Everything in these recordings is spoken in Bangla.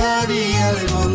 party animal.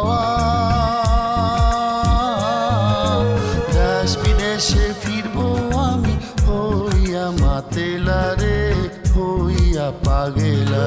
পাওয়া দেশ বিদেশে ফিরবো আমি হইয়া মাতেলা রে পাগেলা।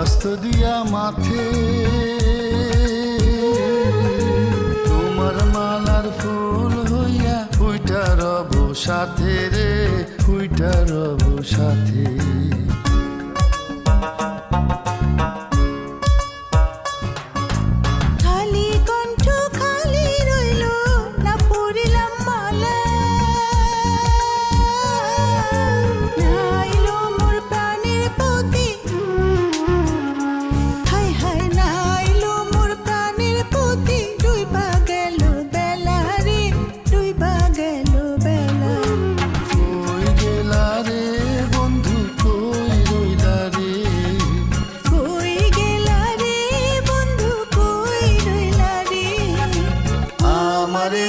আস্ত দিয়া মাথে তোমার মালার ফুল হইয়া হুইটা রব সাথে রে হুইটা রব সাথে।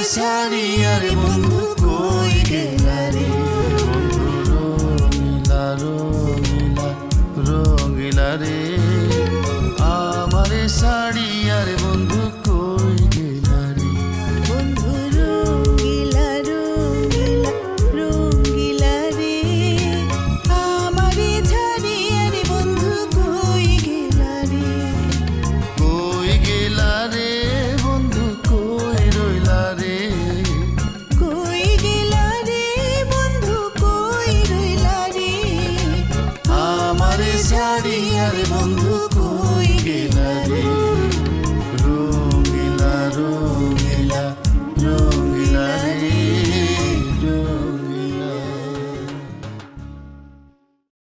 সারিয়া রে বন্ধু কই গেলা রে বন্ধু রঙিলা রঙিলা রঙিলা রে যাবে বন্ধু